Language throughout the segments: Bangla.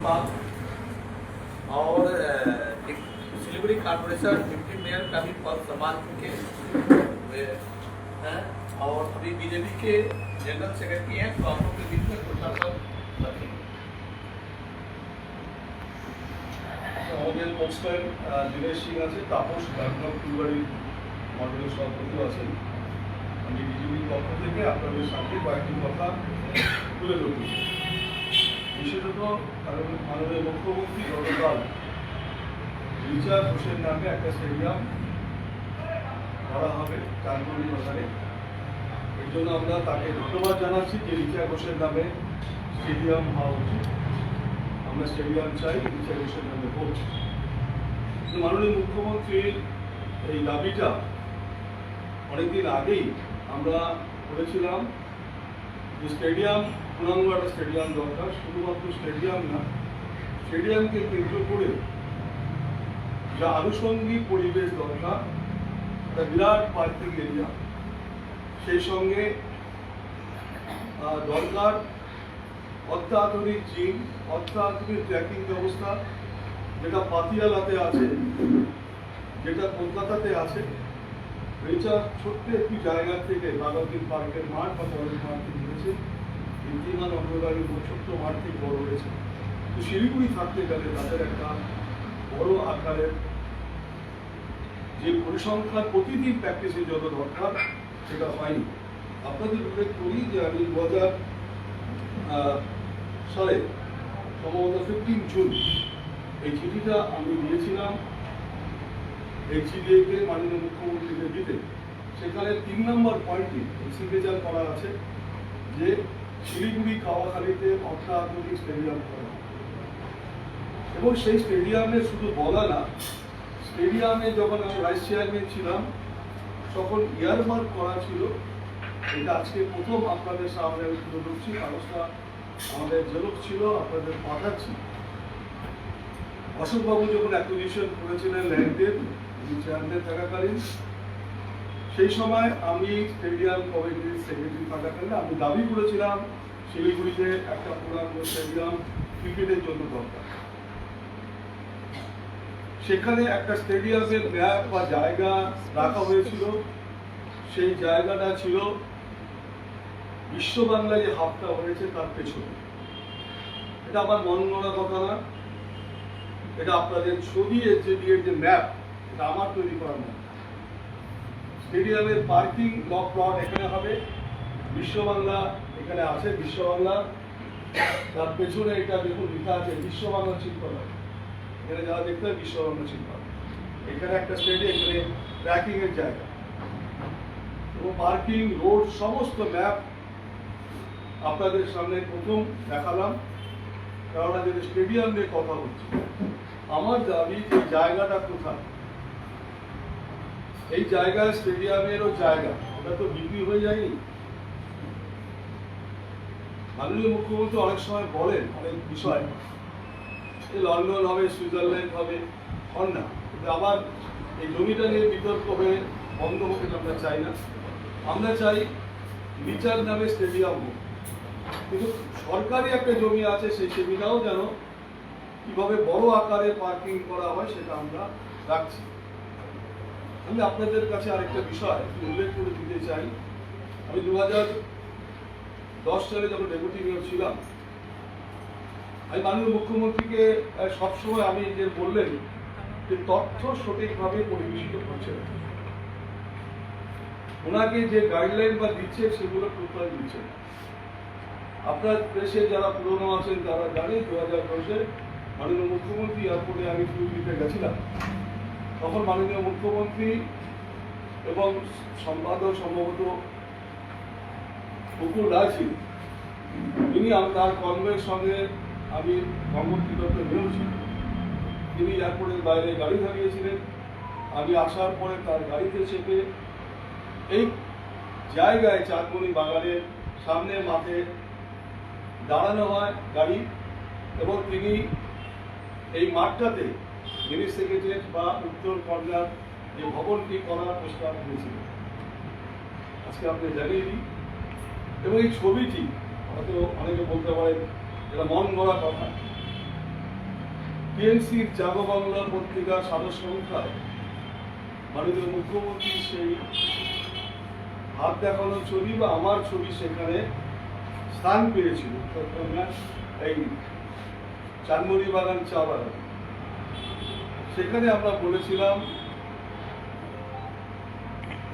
पद और अ, एक सिलीगुड़ी कारपोरेशन डिप्टी मेयर का भी पद संभाल चुके हुए हैं और अभी बीजेपी के जनरल सेक्रेटरी हैं तो आप लोग के बीच में छोटा पद रखेंगे আমাদের পোস্টার দিনেশ সিং আছে তাপস ডাকনাথ ফুলবাড়ির মন্ডলের সভাপতি আছেন আমি বিজেপির পক্ষ থেকে আপনাদের সামনে কয়েকটি কথা তুলে ধরব বিশেষত মাননীয় মুখ্যমন্ত্রী গতকাল রিচার্ড হোসেন নামে একটা স্টেডিয়াম করা হবে চাঁদমণি বাজারে। এর জন্য আমরা তাকে ধন্যবাদ জানাচ্ছি যে রিচার্ড হোসেন নামে স্টেডিয়াম হওয়া উচিত। আমরা স্টেডিয়াম চাই রিচার্ডেশন নামে হোক। মাননীয় মুখ্যমন্ত্রীর এই দাবিটা অনেকদিন আগেই আমরা করেছিলাম যে স্টেডিয়াম পূর্ণাঙ্গ একটা স্টেডিয়াম দরকার, শুধুমাত্র স্টেডিয়াম না স্টেডিয়ামকে কেন্দ্র করে যা আনুষঙ্গিক পরিবেশ দরকার, একটা বিরাট পার্কিং এরিয়া সেই সঙ্গে দরকার অত্যাধুনিক জিম অত্যাধুনিক ট্র্যাকিং ব্যবস্থা, যেটা পাতিয়ালাতে আছে, যেটা কলকাতাতে আছে। রিচার্জ ছোট্ট একটি জায়গা থেকে বাগাতির পার্কের মাঠ বা বড় মাঠ ইন্দিমান অগ্রগামী ছোট্ট মাঠ বড় হয়েছে। তো শিলিগুড়ি থাকতে গেলে তাদের একটা বড় আকারের যে পরিসংখ্যান প্রতিদিন প্র্যাকটিসের যত দরকার, সেটা হয়নি। আপনাদের উল্লেখ করি যে আমি দু হাজার সালে সম্ভবত ফিফটিন জুন এই চিঠিটা আমি দিয়েছিলাম এই চিঠিকে মাননীয় মুখ্যমন্ত্রীকে দিতে। সেখানে তিন নম্বর পয়েন্টটি সিগনেচার করা আছে যে শিলিগুড়ি কাওয়াখালীতে অত্যাধুনিক স্টেডিয়াম করা। এবং সেই স্টেডিয়ামে শুধু বলা না স্টেডিয়ামে যখন আমি ভাইস চেয়ারম্যান ছিলাম, তখন ইয়ারমার্ক করা ছিল, এটা আজকে প্রথম আপনাদের সামনে আমি তুলে ধরছি কাগজটা আমাদের জেরক্স ছিল, আপনাদের পাঠাচ্ছি। অশোকবাবু যখন অ্যাকুইজিশন করেছিলেন ল্যান্ডের চেয়ারম্যান থাকাকালীন সেই সময় আমি স্টেডিয়াম কমিটির সেক্রেটারি থাকাকালীন আমি দাবি করেছিলাম শিলিগুড়িতে একটা পুরানো স্টেডিয়াম ক্রিকেটের জন্য দরকার। সেখানে একটা স্টেডিয়ামের ম্যাপ বা জায়গা রাখা হয়েছিল। সেই জায়গাটা ছিল বিশ্ব বাংলা যে হাবটা হয়েছে তার পেছনে। এটা আমার মন গড়া কথা না। এটা আপনাদের ছবি দিয়ে যে ম্যাপ, এটা আমার তৈরি করা ম্যাপ স্টেডিয়ামের পার্কিং লক প্লট এখানে হবে। বিশ্ব বাংলা এখানে আছে, বিশ্ব বাংলা। তার পেছনে এটা দেখুন লেখা আছে, বিশ্ব বাংলা শিল্পালয় এখানে যারা দেখতে হয়, বিশ্ব বাংলা শিল্পালয় এখানে একটা স্টেডিয়াম, এখানে ট্র্যাকিংয়ের জায়গা। এবং পার্কিং রোড সমস্ত ম্যাপ আপনাদের সামনে প্রথম দেখালাম। কারণ আজকে স্টেডিয়াম নিয়ে কথা হচ্ছে আমার দাবি যে জায়গাটা কোথায়? এই জায়গা স্টেডিয়ামেরও জায়গা, ওটা তো বিক্রি হয়ে যায়নি। মাননীয় মুখ্যমন্ত্রী অনেক সময় বলেন, অনেক বিষয়। লন্ডন হবে, সুইজারল্যান্ড হবে, হন না। কিন্তু আবার এই জমিটা নিয়ে বিতর্ক হয়ে বন্ধ হোক আমরা চাই না। আমরা চাই বিচার নামে স্টেডিয়াম হোক। কিন্তু সরকারি একটা জমি আছে, সেই সুবিধাও যেন কীভাবে বড় আকারে পার্কিং করা হয় সেটা আমরা রাখছি। আমি আপনাদের কাছে আরেকটা বিষয় উল্লেখ করে দিতে চাই। আমি দু হাজার দশ সালে যখন ডেপুটি মেয়র ছিলাম, আমি মাননীয় মুখ্যমন্ত্রীকে সবসময় আমি যে বললেন যে তথ্য সঠিকভাবে পরিবেশিত করছে ওনাকে যে গাইডলাইন বা দিচ্ছে সেগুলো টোটাল দিচ্ছে? আপনার দেশে যারা পুরনো আছেন তারা জানে দু হাজার দশে মাননীয় মুখ্যমন্ত্রী এয়ারপোর্টে আমি ট্যুর দিতে গেছিলাম। তখন মাননীয় মুখ্যমন্ত্রী এবং সম্পাদক সম্ভবত রায় ছিলেন তিনি তার কর্মের সঙ্গে আমি দত্ত বেরোচ্ছি তিনি এয়ারপোর্টের বাইরে গাড়ি দাঁড়িয়েছিলেন আমি আসার পরে তার গাড়িতে চেপে এই জায়গায় চাঁদমণি বাগানের সামনে মাঠে দাঁড়ানো হয় গাড়ি এবং তিনি এই মাঠটাতে মিনি সেক্রেটারিয়েট বা উত্তর কর্নার যে ভবনটি করার প্রস্তাব দিয়েছিলেন আজকে আপনি জানিয়ে দিই এবং এই ছবিটি হয়তো অনেকে বলতে পারেন, এটা মন গড়া কথা। টিএমসির জাগো বাংলা পত্রিকার সাদস্য সংখ্যায় মাননীয় মুখ্যমন্ত্রী সেই হাত দেখানো ছবি বা আমার ছবি সেখানে স্থান পেয়েছিল। এই চানমুড়ি বাগান চা বাগান। সেখানে আমরা বলেছিলাম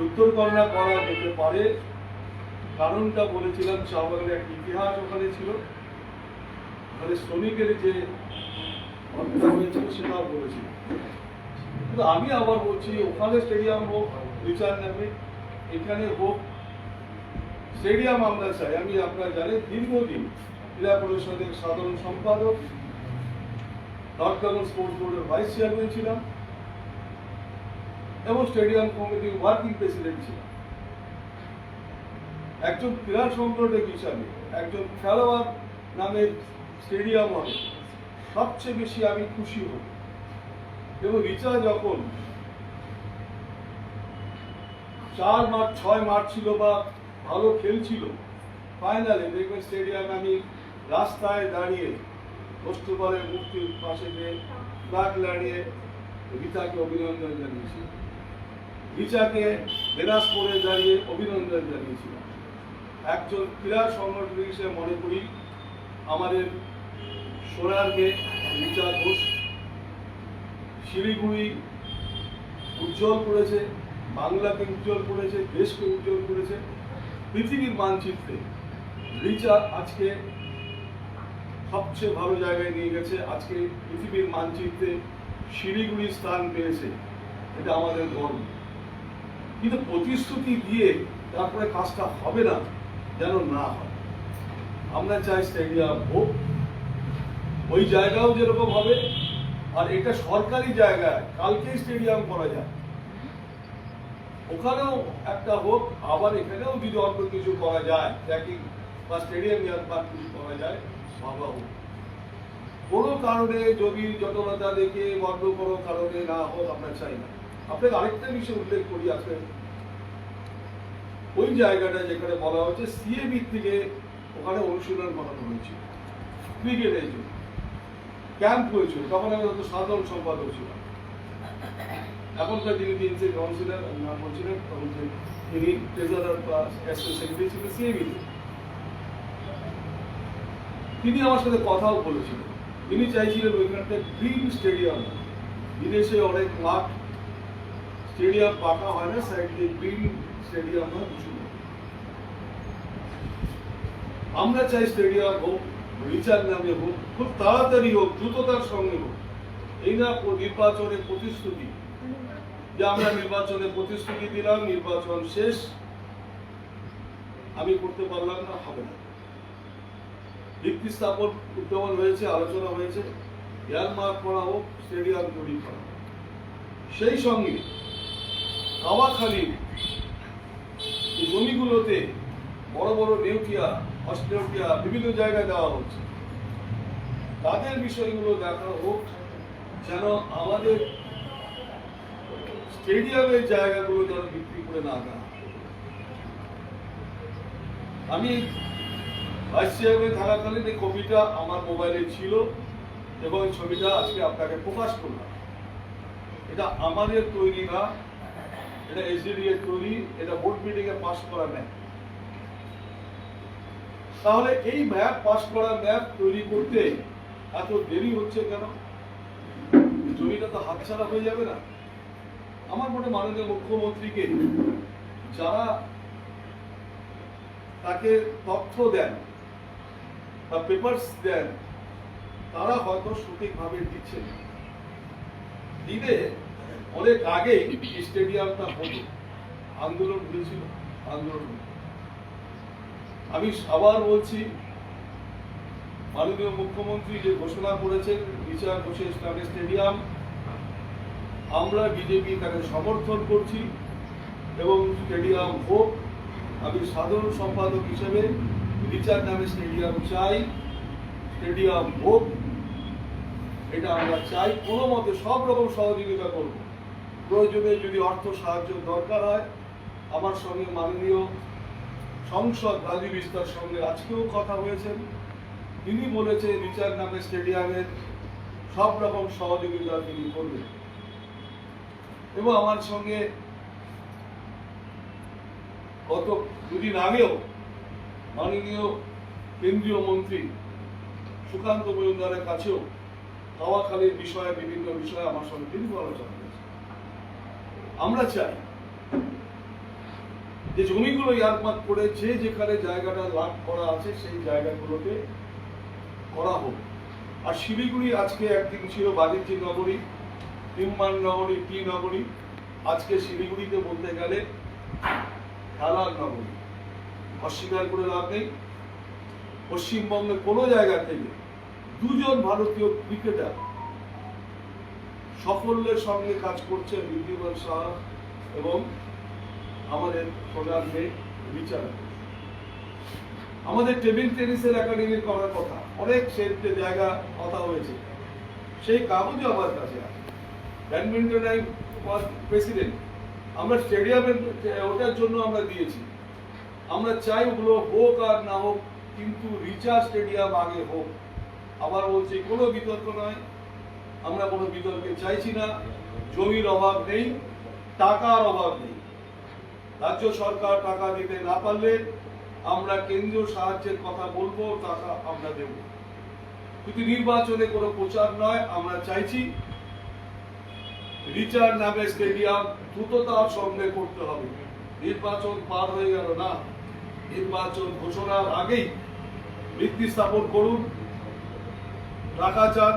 উত্তরকন্যা করা যেতে পারে। কারণটা বলেছিলাম চা এক ইতিহাস ওখানে ছিল। ওখানে শ্রমিকের যে হত্যা হয়েছিল সেটাও বলেছিলাম। কিন্তু আমি আবার বলছি, ওখানে স্টেডিয়াম হোক, বিচার নামে এখানে হোক স্টেডিয়াম আমরা চাই। আমি আপনারা জানেন, দীর্ঘদিন ক্রীড়া পরিষদের সাধারণ সম্পাদক নর্থ বেঙ্গল স্পোর্টস বোর্ডের ভাইস চেয়ারম্যান ছিলাম এবং স্টেডিয়াম কমিটির ওয়ার্কিং প্রেসিডেন্ট ছিলাম। একজন ক্রীড়া সংগঠক হিসাবে, একজন খেলোয়াড় নামে স্টেডিয়াম হবে সবচেয়ে বেশি আমি খুশি হব। এবং রিচা যখন চার মাঠ ছয় মাঠ ছিল বা ভালো খেলছিল ফাইনালে দেখবেন স্টেডিয়ামে আমি রাস্তায় দাঁড়িয়ে বস্তুপালের মূর্তির পাশে গিয়ে ফ্ল্যাগ দাঁড়িয়ে রিচাকে অভিনন্দন জানিয়েছি। রিচাকে দিনাজপুরে দাঁড়িয়ে অভিনন্দন জানিয়েছিলাম একজন ক্রীড়া সংগঠক হিসেবে মনে করি আমাদের সোনারকে রিচা ঘোষ শিলিগুড়ি উজ্জ্বল করেছে, বাংলাকে উজ্জ্বল করেছে, দেশকে উজ্জ্বল করেছে, পৃথিবীর মানচিত্রে। রিচা আজকে সবচেয়ে ভালো জায়গায় নিয়ে গেছে। আজকে পৃথিবীর মানচিত্রে শিলিগুড়ি স্থান পেয়েছে। এটা আমাদের গর্ব। কিন্তু প্রতিশ্রুতি দিয়ে তারপরে কাজটা হবে না, যেন না হয়। আমরা চাই স্টেডিয়াম হোক, ওই জায়গাও যেরকম হবে, আর এটা সরকারি জায়গায় কালকেই স্টেডিয়াম করা যায় ওখানেও একটা হোক, আবার এখানেও যদি অল্প কিছু করা যায় ট্র্যাকিং বা স্টেডিয়াম বা কিছু করা যায় কোনো কারণে যদি জটিলতা দেখে বন্ধ কোনো কারণে না হোক, আমরা চাই না। আপনাকে আরেকটা বিষয় উল্লেখ করি আজকে। ওই জায়গাটা যেখানে বলা হচ্ছে সিএবি থেকে ওখানে অনুশীলন করানো হয়েছিল। ক্রিকেটের জন্য। ক্যাম্প হয়েছিল। তখন আমি হয়তো সাধারণ সম্পাদক ছিলাম। এখনকার যিনি টিএমসি কাউন্সিলর নাম বলছিলেন, তখন তিনি ট্রেজারার বা অ্যাসিস্ট্যান্ট সেক্রেটারি ছিলেন সিএবি তিনি আমার সাথে কথাও বলেছিলেন। তিনি চাইছিলেন ওইখানটা গ্রিন স্টেডিয়াম বিদেশে অনেক মাঠ স্টেডিয়াম পাকা হয় না সাইড গ্রিন স্টেডিয়াম হয়, কিছু আমরা চাই স্টেডিয়াম হোক, রিচার নামে হোক, খুব তাড়াতাড়ি হোক, দ্রুততার সঙ্গে হোক। এই না নির্বাচনের প্রতিশ্রুতি। যে আমরা নির্বাচনে প্রতিশ্রুতি দিলাম, নির্বাচন শেষ। আমি করতে পারলাম না, হবে না। ভিত্তি স্থাপন উদ্যমন হয়েছে, আলোচনা হয়েছে এয়ারমার্ক করা হোক স্টেডিয়াম তৈরি করা। সেই সঙ্গে কাওয়াখালীর জমিগুলোতে বড় বড় নেউটিয়া অস্ট্রেলিয়া বিভিন্ন জায়গায় দেওয়া হচ্ছে তাদের বিষয়গুলো দেখা হোক, যেন আমাদের স্টেডিয়ামের জায়গাগুলো যেন বিক্রি করে না দেওয়া আমি ভাইস থাকাকালীন এই কপিটা আমার মোবাইলে ছিল এবং ছবিটা আজকে আপনাকে প্রকাশ করলাম। এটা আমাদের তৈরি না, এটা এসডিডি এর তৈরি, এটা বোর্ড মিটিং এ পাস করা ম্যাপ তাহলে এই ম্যাপ পাস করা ম্যাপ তৈরি করতে এত দেরি হচ্ছে কেন? জমিটা তো হাতছাড়া হয়ে যাবে না। আমার মনে মাননীয় মুখ্যমন্ত্রীকে যারা তাকে তথ্য দেন বা পেপারস দেন, তারা হয়তো সঠিকভাবে দিচ্ছেন না। দিলে অনেক আগেই স্টেডিয়ামটা হতো আন্দোলন হয়েছিল, আন্দোলন আমি আবার বলছি, মাননীয় মুখ্যমন্ত্রী যে ঘোষণা করেছেন বিচার ঘোষে ইসলামী স্টেডিয়াম, আমরা বিজেপি তাকে সমর্থন করছি, এবং স্টেডিয়াম হোক, আমি সাধারণ সম্পাদক হিসেবে রিচার্ড নামে স্টেডিয়াম চাই, স্টেডিয়াম হোক, এটা আমরা চাই। কোনো মতে সব রকম সহযোগিতা করব। প্রয়োজনে যদি অর্থ সাহায্য দরকার হয়, আমার সঙ্গে মাননীয় সংসদ রাজীব বিস্তার সঙ্গে আজকেও কথা হয়েছেন। তিনি বলেছে রিচার্ড নামে স্টেডিয়ামের সব রকম সহযোগিতা তিনি করবেন। এবং আমার সঙ্গে গত দুদিন আগেও মাননীয় কেন্দ্রীয় মন্ত্রী সুকান্ত মজুমদারের কাছেও হাওয়াখালীর বিষয়ে, বিভিন্ন বিষয়ে আমার সঙ্গে দীর্ঘ আলোচনা হয়েছে। আমরা চাই যে জমিগুলো ইয়ারমার্ক করে যে যেখানে জায়গাটা লাভ করা আছে সেই জায়গাগুলোতে করা হোক। আর শিলিগুড়ি আজকে একদিন ছিল বাণিজ্য নগরী, নির্মাণ নগরী, টি নগরী। আজকে শিলিগুড়িতে বলতে গেলে খেলার নগরী। অস্বীকার করে লাভ নেই। পশ্চিমবঙ্গের কোনো জায়গা থেকে দুজন ভারতীয় ক্রিকেটার সাফল্যের সঙ্গে কাজ করছেন ঋদ্ধিমান শাহ এবং আমাদের মেয়ে রিচার্ড আমাদের টেবিল টেনিসের একাডেমির করার কথা, অনেক সেন্টে জায়গা কথা হয়েছে। সেই কাগজও আমার কাছে আছে। ব্যাডমিন্টন প্রেসিডেন্ট, আমরা স্টেডিয়ামের, ওটার জন্য আমরা দিয়েছি। আমরা চাই ওগুলো হোক আর না হোক, কিন্তু রিচার্জ স্টেডিয়াম আগে হোক। আবার বলছি, কোনো বিতর্ক নয়। আমরা কোনো বিতর্কে চাইছি না। জমির অভাব নেই, টাকার অভাব নেই। রাজ্য সরকার টাকা দিতে না পারলে আমরা কেন্দ্রীয় সাহায্যের কথা বলব, টাকা আমরা দেব। কিন্তু নির্বাচনে কোনো প্রচার নয়, আমরা চাইছি রিচার্ড নামে স্টেডিয়াম দ্রুততার সঙ্গে করতে হবে। নির্বাচন পার হয়ে গেল না। নির্বাচন ঘোষণার আগেই ভিত্তি স্থাপন করুন। টাকা চান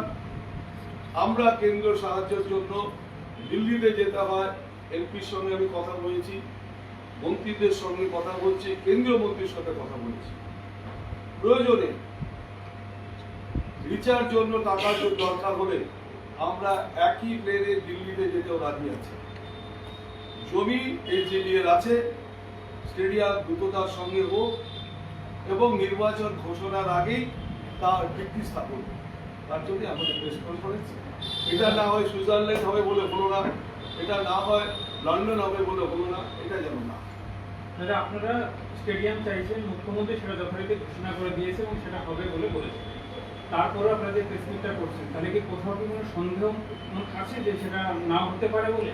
আমরা কেন্দ্রীয় সাহায্যের জন্য দিল্লিতে যেতে হয়। এমপির সঙ্গে আমি কথা বলেছি, মন্ত্রীদের সঙ্গে কথা বলছি, কেন্দ্রীয় মন্ত্রীর সাথে কথা বলেছি। প্রয়োজনে রিচার জন্য টাকার জন্য দরকার হলে আমরা একই প্লেনে দিল্লিতে যেতেও রাজি আছি। জমি এই এইচডিএর আছে স্টেডিয়াম দ্রুততার সঙ্গে হোক এবং নির্বাচন ঘোষণার আগেই তার ভিত্তি স্থাপন। তার জন্য আমাদের প্রেস কনফারেন্স এটা না হয় সুইজারল্যান্ড হবে বলে হলো না এটা না হয় লন্ডন হবে বলে হলো না এটা যেন না। দাদা আপনারা স্টেডিয়াম চাইছেন মুখ্যমন্ত্রী সেটা যথারীতি ঘোষণা করে দিয়েছে এবং সেটা হবে বলে বলেছে তারপরে আপনারা যে প্রেসমিটটা করছেন। তাহলে কি কোথাও কি কোনো সন্দেহ আছে যে সেটা না হতে পারে বলে?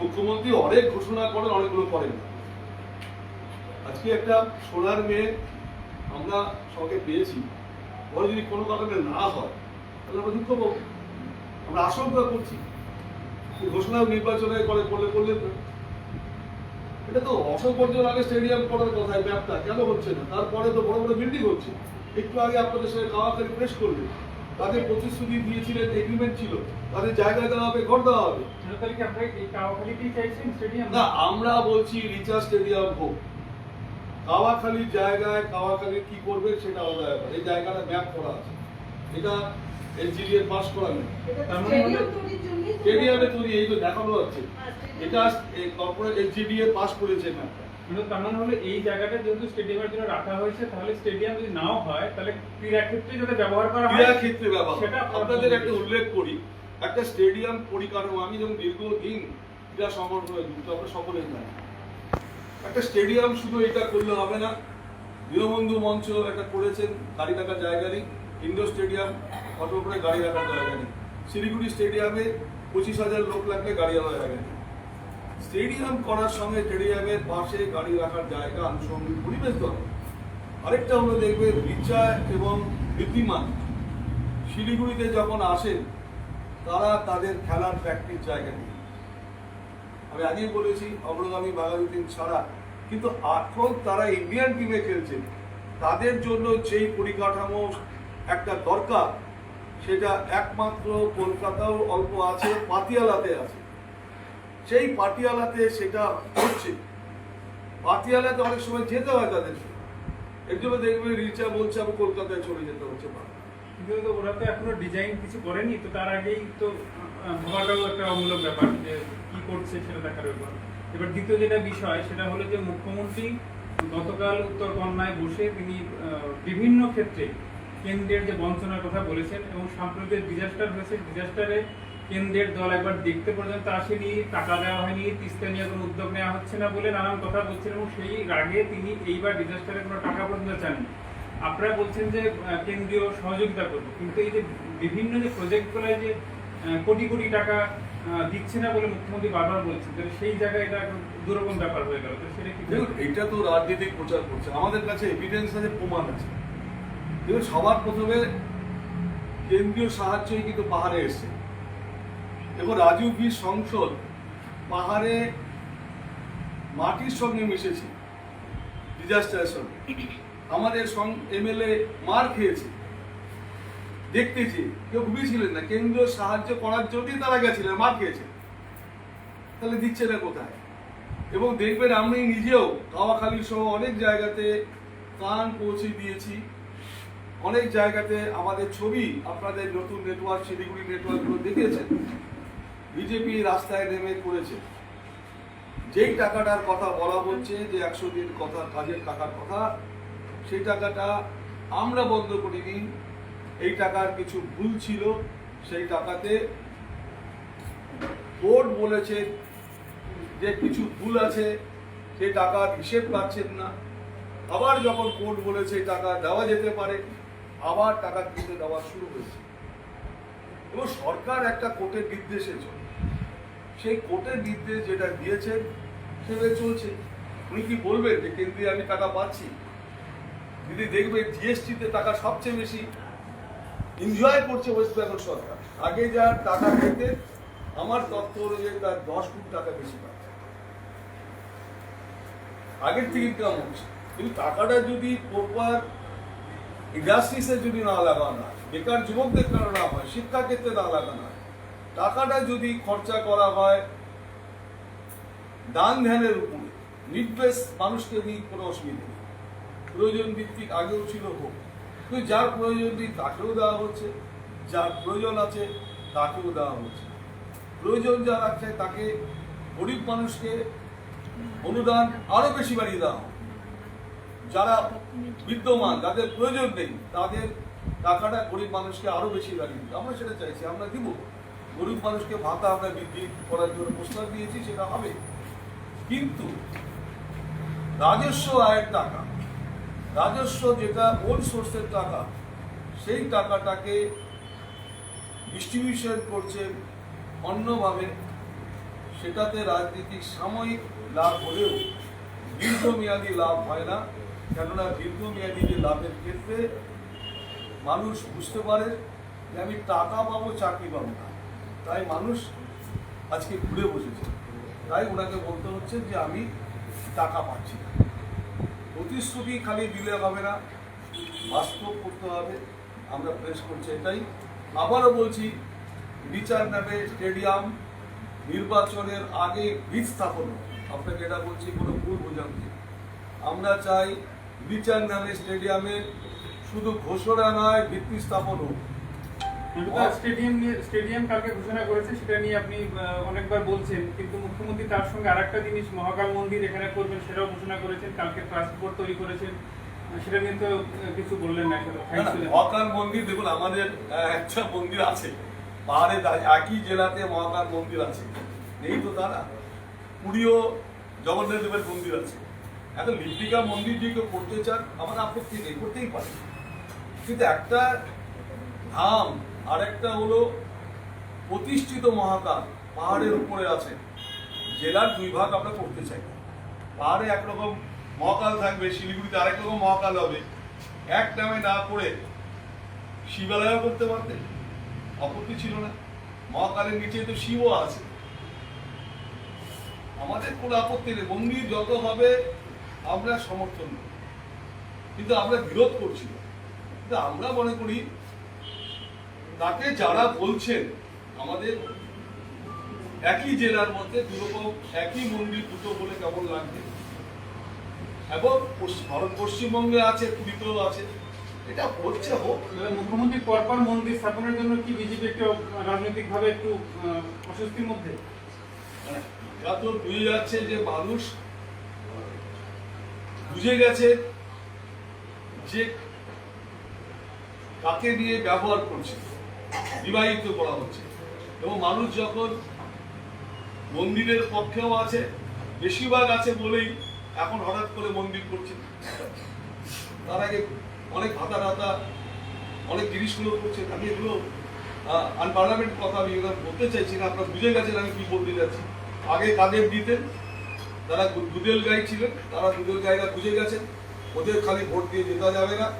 মুখ্যমন্ত্রী অনেক ঘোষণা করেন অনেকগুলো করেন। না। আজকে একটা সোনার মেয়ে আমরা সবাইকে পেয়েছি। পরে যদি কোনো কারণে না হয় তাহলে আমরা দুঃখ পাবো। আমরা আশঙ্কা করছি। ঘোষণা নির্বাচনে করে করলে করলে তো। এটা তো বর্জন আগে স্টেডিয়াম করার কথা এই ম্যাপটা কেন হচ্ছে না? তারপরে তো বড় বড় বিল্ডিং হচ্ছে। একটু আগে আপনাদের সঙ্গে কাওয়াকারি প্রেস করবে তাদের প্রতিশ্রুতি দিয়েছিলেন এগ্রিমেন্ট ছিল। তাদের জায়গা দেওয়া হবে ঘর দেওয়া হবে। না আমরা বলছি রিচার্জ স্টেডিয়াম হোক। কাওয়াখালীর জায়গায় কাওয়াখালী কি করবে সেটা আলাদা ব্যাপার। এই জায়গাটা ম্যাপ করা আছে। এটা এনজিডিএর পাস করা নেই। তার মানে হলো- স্টেডিয়ামে তৈরি এই তো দেখানো যাচ্ছে এটা কর্পোরেট এনজিডিএ পাস করেছে ম্যাপটা কিন্তু তার মানে হলো এই জায়গাটা যেহেতু স্টেডিয়ামের জন্য রাখা হয়েছে তাহলে স্টেডিয়াম যদি নাও হয় তাহলে ক্রীড়া ক্ষেত্রে যাতে ব্যবহার করা হয় ক্রীড়া ক্ষেত্রে ব্যবহার সেটা আপনাদের একটা উল্লেখ। করি। একটা স্টেডিয়াম পরিকাঠামো আমি যেমন দীর্ঘদিন ক্রীড়া সংগঠনে যুক্ত আমরা সকলেই জানি। একটা স্টেডিয়াম শুধু এটা করলে হবে না। দীনবন্ধু মঞ্চ একটা করেছেন, গাড়ি রাখার জায়গা নেই। ইন্ডোর স্টেডিয়াম, অটো করে গাড়ি রাখার জায়গা নেই। শিলিগুড়ি স্টেডিয়ামে পঁচিশ হাজার লোক লাগলে গাড়ি রাখার জায়গা নেই। স্টেডিয়াম করার সঙ্গে স্টেডিয়ামের পাশে গাড়ি রাখার জায়গা আনুষঙ্গিক পরিবেশ দরকার। আরেকটা হলো দেখবে রিচা এবং ঋদ্ধিমান শিলিগুড়িতে যখন আসেন, তারা তাদের খেলার প্র্যাকটিস জায়গা নেই আমি আগেই বলেছি, অগ্রগামী বাঘাযতীন ছাড়া। কিন্তু এখন তারা ইন্ডিয়ান টিমে খেলছে। তাদের জন্য যেই পরিকাঠামো একটা দরকার, সেটা একমাত্র কলকাতাও অল্প আছে পাতিয়ালাতে আছে। সেই পাটিয়ালাতে সেটা হচ্ছে, পাটিয়ালাতে অনেক সময় যেতে হয় তাদের এর জন্য দেখবে রিচা বলছে, আমি কলকাতায় চলে যেতে হচ্ছে ওরা তো এখনও ডিজাইন কিছু করেনি, তো তার আগেই তো ভাবাটাও একটা অমূলক ব্যাপার যে কি করছে সেটা দেখার ব্যাপার। এবার দ্বিতীয় যেটা বিষয়, সেটা হলো যে মুখ্যমন্ত্রী গতকাল উত্তরকন্যায় বসে তিনি বিভিন্ন ক্ষেত্রে কেন্দ্রের যে বঞ্চনার কথা বলেছেন এবং সাম্প্রতিক ডিজাস্টার হয়েছে ডিজাস্টারে কেন্দ্রের দল একবার দেখতে পর্যন্ত আসেনি, টাকা দেওয়া হয়নি, তিস্তা নিয়ে কোনো উদ্যোগ নেওয়া হচ্ছে না বলে নানান কথা বলছেন এবং সেই রাগে তিনি এইবার ডিজাস্টারে কোনো টাকা পর্যন্ত চাননি। আপনারা বলছেন যে কেন্দ্রীয় সহযোগিতা করবে, কিন্তু এই যে বিভিন্ন যে প্রজেক্টগুলো যে কোটি কোটি টাকা দিচ্ছে না বলে মুখ্যমন্ত্রী বারবার বলছেন। তাহলে সেই জায়গায় এটা দুরকম ব্যাপার হয়ে গেল। সেটা কি এইটা তো রাজনীতিক প্রচার করছে। আমাদের কাছে এভিডেন্স আছে, প্রমাণ আছে। দেখুন, সবার প্রথমে কেন্দ্রীয় সাহায্যই কিন্তু পাহাড়ে এসছে। এবং রাজীব বীর সংসদ পাহাড়ে মাটির সঙ্গে মিশেছে ডিজাস্টারের সঙ্গে। আমাদের এমএলএ মার খেয়েছে। দেখতেছি। কেউ ভুগেছিলেন না। কেন্দ্রীয় সাহায্য করার জন্যই তারা গেছিলেন, মার খেয়েছে তাহলে দিচ্ছে না কোথায়? এবং দেখবেন আমি নিজেও গাওয়াখালী সহ অনেক জায়গাতে কান পৌঁছে দিয়েছি। অনেক জায়গাতে আমাদের ছবি আপনাদের নতুন নেটওয়ার্ক শিলিগুড়ি নেটওয়ার্কগুলো দেখেছেন বিজেপি রাস্তায় নেমে করেছে যেই টাকাটার কথা বলা হচ্ছে যে একশো দিন কথা, কাজের টাকার কথা, সেই টাকাটা আমরা বন্ধ করিনি। এই টাকার কিছু ভুল ছিল, সেই টাকাতে কোর্ট বলেছে যে কিছু ভুল আছে, সেই টাকার হিসেব পাচ্ছেন না। আবার যখন কোর্ট বলেছে টাকা দেওয়া যেতে পারে, আবার টাকা কিন্তু দেওয়া শুরু হয়েছে। এবং সরকার একটা কোর্টের নির্দেশে চলে। সেই কোর্টের নির্দেশ যেটা দিয়েছেন, সেভাবে চলছে। উনি কি বলবেন যে, কেন্দ্রে আমি টাকা পাচ্ছি? যদি দেখবেন জিএসটিতে টাকা সবচেয়ে বেশি। এনজয় করছে ওয়েস্ট বেঙ্গল সরকার। আগে যা টাকা পেতে আমার তথ্য অনুযায়ী তার দশ কোটি টাকা বেশি পাচ্ছে আগের থেকে ইনকাম হচ্ছে। কিন্তু টাকাটা যদি প্রপার ইন্ডাস্ট্রিসে যদি না লাগানো হয়, বেকার যুবকদের কারণে না হয় শিক্ষা ক্ষেত্রে না লাগানো হয়, টাকাটা যদি খরচা করা হয় দান ধ্যানের উপরে, নির্দেশ মানুষকে দিই কোনো অসুবিধা নেই। প্রয়োজন ভিত্তিক আগেও ছিল হোক। কিন্তু যার প্রয়োজন নেই তাকেও দেওয়া হচ্ছে, যার প্রয়োজন আছে তাকেও দেওয়া হচ্ছে। প্রয়োজন যার আছে তাকে গরিব মানুষকে অনুদান আরও বেশি বাড়িয়ে দেওয়া যারা বিদ্যমান, যাদের প্রয়োজন নেই, তাদের টাকাটা গরিব মানুষকে আরও বেশি বাড়িয়ে দিতে আমরা সেটা চাইছি, আমরা দিব। গরিব মানুষকে ভাতা আমরা বৃদ্ধি করার জন্য প্রস্তাব দিয়েছি, সেটা হবে। কিন্তু রাজস্ব আয়ের টাকা রাজস্ব যেটা ওন সোর্সের টাকা, সেই টাকাটাকে ডিস্ট্রিবিউশন করছে অন্যভাবে। সেটাতে রাজনীতিক সাময়িক লাভ হলেও দীর্ঘমেয়াদী লাভ হয় না। কেননা দীর্ঘমেয়াদী যে লাভের ক্ষেত্রে মানুষ বুঝতে পারে যে আমি টাকা পাবো, চাকরি পাবো না। তাই মানুষ আজকে ঘুরে বসেছে। তাই ওনাকে বলতে হচ্ছে যে আমি টাকা পাচ্ছি না। প্রতিশ্রুতি খালি দিলে হবে না, বাস্তব করতে হবে, আমরা প্রেস করছি এটাই। আবারও বলছি, বিচার নামে স্টেডিয়াম নির্বাচনের আগে ভিত স্থাপন আপনাকে এটা বলছি, কোনো ভুল বোঝাচ্ছি আমরা চাই, বিচার নামে স্টেডিয়ামে শুধু ঘোষণা নয়, ভিত্তি স্থাপন হোক। স্টেডিয়াম নিয়ে স্টেডিয়াম কালকে ঘোষণা করেছে সেটা নিয়ে আপনি অনেকবার বলছেন। কিন্তু মুখ্যমন্ত্রী তার সঙ্গে আরেকটা জিনিস মহাকাল মন্দির এখানে করবেন সেটাও ঘোষণা করেছেন। কালকে ট্রান্সপোর্ট তৈরি করেছেন। সেটা নিয়ে তো কিছু বললেন না মহাকাল মন্দির দেখুন আমাদের একটা মন্দির আছে। পাহাড়ে একই জেলাতে মহাকাল মন্দির আছে। নেই তো তারা? পুরীও জগন্নাথ দেবের মন্দির আছে। এত লিপিকা মন্দির যদি কেউ করতে চান আমার আপত্তি নেই করতেই পারে। কিন্তু একটা ধাম আর একটা হলো প্রতিষ্ঠিত মহাকাল পাহাড়ের উপরে আছে। জেলার দুই ভাগ আমরা করতে চাই। পাহাড়ে একরকম মহাকাল থাকবে, শিলিগুড়িতে আরেক রকম মহাকাল হবে। এক নামে না করে শিবালয়ও করতে পারতেন আপত্তি ছিল না। মহাকালের নিচে তো শিবও আছে। আমাদের কোনো আপত্তি নেই। মন্দির যত হবে, আমরা সমর্থন কিন্তু আমরা বিরোধ করছি কিন্তু আমরা মনে করি তাকে যারা বলছেন আমাদের একই জেলার মধ্যে দুরকম একই মন্দির দুটো বলে কেমন লাগবে? এবং ভারত পশ্চিমবঙ্গে আছে পুরীতেও আছে। এটা হচ্ছে হোক। মুখ্যমন্ত্রী পরপর মন্দির স্থাপনের জন্য কি বিজেপি একটু রাজনৈতিক ভাবে একটু অস্বস্তির মধ্যে? এটা তো বুঝে যাচ্ছে যে মানুষ বুঝে গেছে যে কাকে নিয়ে ব্যবহার করছে। বিবাহিত করা হচ্ছে। এবং মানুষ যখন মন্দিরের পক্ষেও আছে, বেশিরভাগ আছে বলেই এখন হঠাৎ করে মন্দির করছে। তার আগে অনেক ভাতা টাতা অনেক জিনিসগুলো করছেন আমি এগুলো আনপার্লামেন্ট কথা আমি বলতে চাইছি না, আপনারা বুঝে গেছেন আমি কি বলতে যাচ্ছি আগে কাদের দিতেন? তারা দু- দুধেল গাই ছিলেন, তারা দুধেল গাইরা বুঝে গেছেন। ওদের খালি ভোট দিয়ে জেতা যাবে না।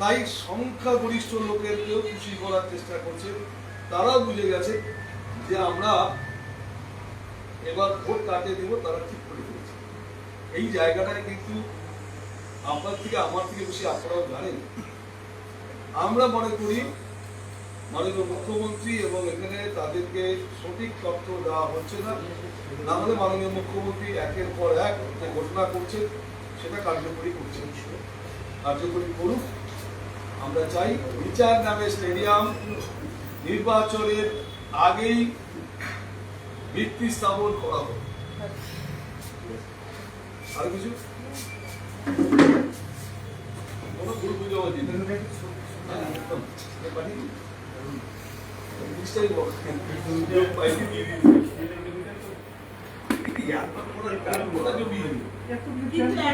তাই সংখ্যাগরিষ্ঠ লোকেরকেও খুশি করার চেষ্টা করছে। তারাও বুঝে গেছে যে আমরা এবার ভোট কাকে দেবো, তারা ঠিক করে দিয়েছে এই জায়গাটায় কিন্তু আপনার থেকে, আমার থেকে বেশি আপনারাও জানেন। আমরা মনে করি, মাননীয় মুখ্যমন্ত্রী এবং এখানে তাদেরকে সঠিক তথ্য দেওয়া হচ্ছে না। না হলে মাননীয় মুখ্যমন্ত্রী একের পর এক যে ঘোষণা করছেন, সেটা কার্যকরী করছেন। কার্যকরী করুক। আমরা চাই বিচার নামে স্টেডিয়াম নির্বাচনের আগেই ভিত্তি স্থাপন করা হোক আর কিছু কোনো ভুল বুঝাবুঝি। হ্যাঁ, একদম। পাঠিয়ে।